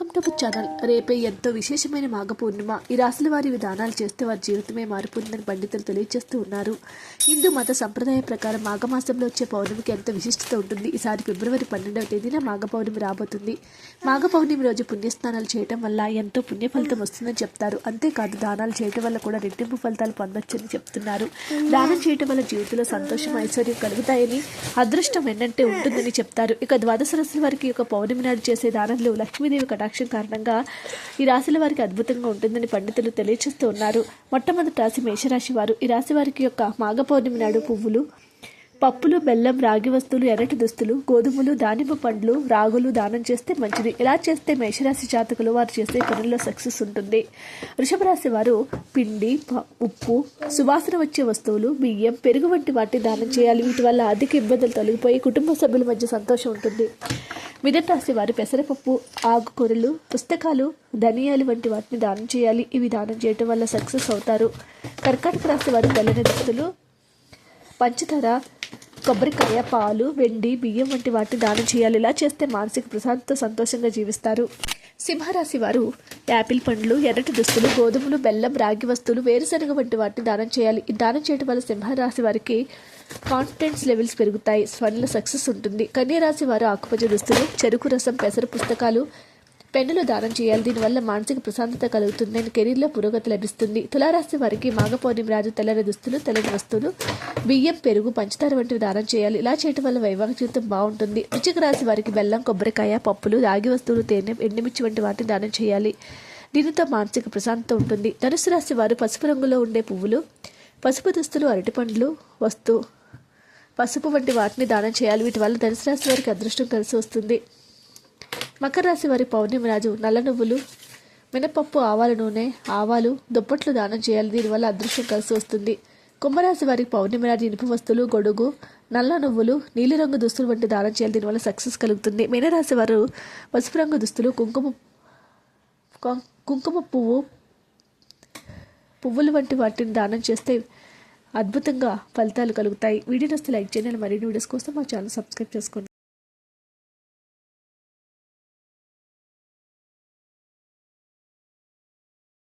YouTube channel. రేపే ఎంతో విశేషమైన మాఘ పూర్ణిమ ఈ రాశుల వారి విధానాలు చేస్తే వారి జీవితమే మారిపోతుందని పండితులు తెలియజేస్తూ ఉన్నారు. హిందూ మత సంప్రదాయ ప్రకారం మాఘమాసంలో వచ్చే పౌర్ణమికి ఎంతో విశిష్టత ఉంటుంది. ఈసారి ఫిబ్రవరి పన్నెండవ తేదీన మాఘ పౌర్ణమి రాబోతుంది. మాఘ పౌర్ణమి రోజు పుణ్యస్నానాలు చేయటం వల్ల ఎంతో పుణ్య ఫలితం వస్తుందని చెప్తారు. అంతేకాదు దానాలు చేయటం వల్ల కూడా రెట్టింపు ఫలితాలు పొందొచ్చని చెప్తున్నారు. దానం చేయటం వల్ల జీవితంలో సంతోషం ఐశ్వర్యం కలుగుతాయని అదృష్టం ఎన్నంటే ఉంటుందని చెప్తారు. ఇక ద్వాదశ రాశుల వారికి ఒక పౌర్ణమి నాడు చేసే దానంలో లక్ష్మీదేవి కటాక్షం కారణంగా ఈ రాశుల వారికి అద్భుతంగా ఉంటుందని పండితులు తెలియచేస్తూ ఉన్నారు. మొట్టమొదటి రాశి మేషరాశి వారు ఈ రాశి వారికి యొక్క మాఘ పౌర్ణమి నాడు పువ్వులు పప్పులు బెల్లం రాగి వస్తువులు ఎర్రటి దుస్తులు గోధుమలు దానిమ్మ పండ్లు రాగులు దానం చేస్తే మంచిది. ఇలా చేస్తే మేషరాశి జాతకులు వారు చేసే పనుల్లో సక్సెస్ ఉంటుంది. వృషభ రాశి వారు పిండి ఉప్పు సువాసన వచ్చే వస్తువులు బియ్యం పెరుగు వంటి వాటిని దానం చేయాలి. వీటి వల్ల ఆర్థిక ఇబ్బందులు తొలగిపోయి కుటుంబ సభ్యుల మధ్య సంతోషం ఉంటుంది. మిథున రాశి వారు పెసరపప్పు ఆకుకూరలు పుస్తకాలు ధనియాలు వంటి వాటిని దానం చేయాలి. ఇవి దానం చేయటం వల్ల సక్సెస్ అవుతారు. కర్కాటక రాశి వారు తెల్లని దుస్తులు పంచదార కొబ్బరికాయ పాలు వెండి బియ్యం వంటి వాటిని దానం చేయాలి. ఇలా చేస్తే మానసిక ప్రశాంతత సంతోషంగా జీవిస్తారు. సింహరాశి వారు యాపిల్ పండ్లు ఎర్రటి దుస్తులు గోధుమలు బెల్లం రాగి వస్తువులు వేరుశనగ వంటి వాటిని దానం చేయాలి. ఈ దానం చేయడం వల్ల సింహరాశి వారికి కాన్ఫిడెన్స్ లెవెల్స్ పెరుగుతాయి. స్వర్ణ సక్సెస్ ఉంటుంది. కన్యరాశి వారు ఆకుపచ్చ దుస్తులు చెరుకు రసం పెసర పుస్తకాలు పెన్నులు దానం చేయాలి. దీనివల్ల మానసిక ప్రశాంతత కలుగుతుంది. నేను కెరీర్లో పురోగతి లభిస్తుంది. తులారాశి వారికి మాఘపౌర్ణమి రాజు తెల్లని దుస్తులు తెల్లని వస్తువులు బియ్యం పెరుగు పంచదార వంటివి దానం చేయాలి. ఇలా చేయటం వల్ల వైవాహిక జీవితం బాగుంటుంది. వృచ్చిక రాశి వారికి బెల్లం కొబ్బరికాయ పప్పులు రాగి వస్తువులు తేనె ఎండుమిర్చి వంటి వాటిని దానం చేయాలి. దీనితో మానసిక ప్రశాంతత ఉంటుంది. ధనుసు రాశి వారు పసుపు రంగులో ఉండే పువ్వులు పసుపు దుస్తులు అరటిపండ్లు వస్తు పసుపు వంటి వాటిని దానం చేయాలి. వీటి వల్ల ధనుసు రాశి వారికి అదృష్టం కలిసి వస్తుంది. మకర రాశి వారి పౌర్ణమి రాజు నల్ల నువ్వులు మినపప్పు ఆవాల నూనె ఆవాలు దుప్పట్లు దానం చేయాలి. దీనివల్ల అదృష్టం కలిసి వస్తుంది. కుంభరాశి వారికి పౌర్ణమి రాజు ఇనుప వస్తువులు గొడుగు నల్ల నువ్వులు నీలిరంగు దుస్తులు వంటి దానం చేయాలి. దీనివల్ల సక్సెస్ కలుగుతుంది. మీనరాశి వారు పసుపు రంగు దుస్తులు కుంకుమ కుంకుమ పువ్వు పువ్వులు వంటి వాటిని దానం చేస్తే అద్భుతంగా ఫలితాలు కలుగుతాయి. వీడియో నస్తే లైక్ చేయండి. మరిన్ని వీడియోస్ కోసం మా ఛానల్ సబ్స్క్రైబ్ చేసుకోండి.